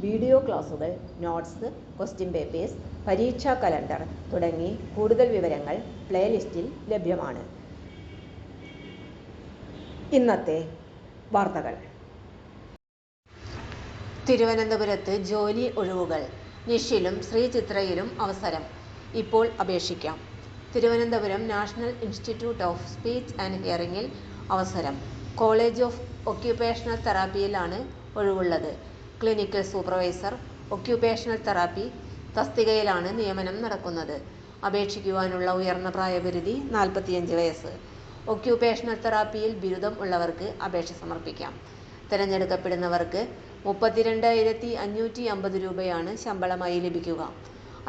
Video ക്ലാസുകൾ notes question papers പരീക്ഷാ calendar തുടങ്ങി കൂടുതൽ വിവരങ്ങൾ പ്ലേലിസ്റ്റിൽ ലഭ്യമാണ്. ഇന്നത്തെ വാർത്തകൾ. തിരുവനന്തപുരത്ത് ജോലി ഒഴിവുകൾ നിഷിലും ശ്രീചിത്രയിലും അവസരം ഇപ്പോൾ അപേക്ഷിക്കാം. Thiruvananthapuram national institute of speech and ഹിയറിംഗിൽ അവസരം. കോളേജ് ഓഫ് ഒക്യുപേഷണൽ തെറാപ്പിയിലാണ് ഒഴിവുള്ളത്. ക്ലിനിക്കൽ സൂപ്പർവൈസർ ഒക്യുപേഷണൽ തെറാപ്പി തസ്തികയിലാണ് നിയമനം നടക്കുന്നത്. അപേക്ഷിക്കുവാനുള്ള ഉയർന്ന പ്രായപരിധി നാൽപ്പത്തിയഞ്ച് വയസ്സ്. ഒക്യുപേഷണൽ തെറാപ്പിയിൽ ബിരുദം ഉള്ളവർക്ക് അപേക്ഷ സമർപ്പിക്കാം. തിരഞ്ഞെടുക്കപ്പെടുന്നവർക്ക് മുപ്പത്തിരണ്ടായിരത്തി അഞ്ഞൂറ്റി അമ്പത് രൂപയാണ് ശമ്പളമായി ലഭിക്കുക.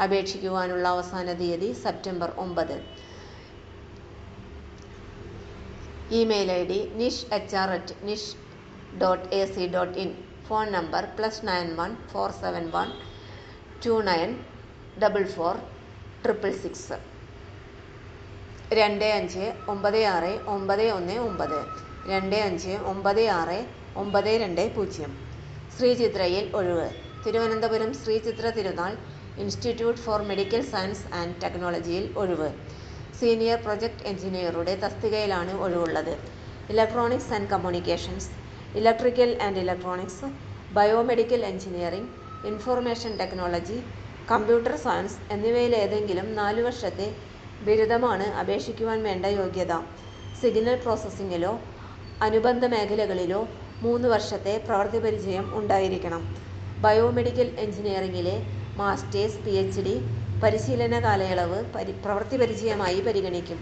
അപേക്ഷിക്കുവാനുള്ള അവസാന തീയതി സെപ്റ്റംബർ ഒമ്പത്. Email I D NISH H R at NISH dot A C dot in. Phone number plus nine one four seven one two nine double four triple six. രണ്ട് അഞ്ച് ഒമ്പത് ആറ് ഒമ്പത് ഒന്ന് ഒമ്പത്. രണ്ട് അഞ്ച് ഒമ്പത് ആറ് ഒമ്പത് രണ്ട് പൂജ്യം. ശ്രീചിത്രയിൽ ഒഴിവ്. തിരുവനന്തപുരം ശ്രീചിത്ര തിരുനാൾ institute four medical science and ടെക്നോളജിയിൽ ഒഴിവ്. സീനിയർ പ്രൊജക്ട് എഞ്ചിനീയറുടെ തസ്തികയിലാണ് ഒഴിവുള്ളത്. Electronics and communications. Electrical and electronics biomedical engineering information technology computer science എന്നിവയിലേതെങ്കിലും നാല് വർഷത്തെ ബിരുദമാണ് അപേക്ഷിക്കുവാൻ വേണ്ട യോഗ്യത. സിഗ്നൽ പ്രോസസ്സിങ്ങിലോ അനുബന്ധ മേഖലകളിലോ മൂന്ന് വർഷത്തെ പ്രവൃത്തി പരിചയം ഉണ്ടായിരിക്കണം. ബയോമെഡിക്കൽ എഞ്ചിനീയറിംഗിലെ മാസ്റ്റേഴ്സ് പി എച്ച് ഡി പരിശീലന കാലയളവ് പരി പ്രവൃത്തി പരിചയമായി പരിഗണിക്കും.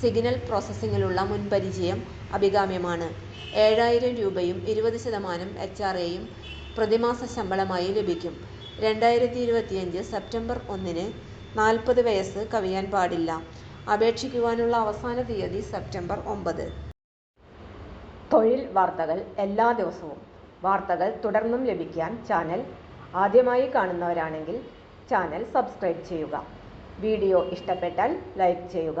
സിഗ്നൽ പ്രോസസ്സിങ്ങിലുള്ള മുൻപരിചയം അഭികാമ്യമാണ്. ഏഴായിരം രൂപയും ഇരുപത് ശതമാനം എച്ച് ആർ എയും പ്രതിമാസ ശമ്പളമായി ലഭിക്കും. രണ്ടായിരത്തി ഇരുപത്തിയഞ്ച് സെപ്റ്റംബർ ഒന്നിന് നാൽപ്പത് വയസ്സ് കവിയാൻ പാടില്ല. അപേക്ഷിക്കുവാനുള്ള അവസാന തീയതി സെപ്റ്റംബർ ഒമ്പത്. തൊഴിൽ വാർത്തകൾ എല്ലാ ദിവസവും. വാർത്തകൾ തുടർന്നും ലഭിക്കാൻ ചാനൽ ആദ്യമായി കാണുന്നവരാണെങ്കിൽ ചാനൽ സബ്സ്ക്രൈബ് ചെയ്യുക. വീഡിയോ ഇഷ്ടപ്പെട്ടാൽ ലൈക്ക് ചെയ്യുക.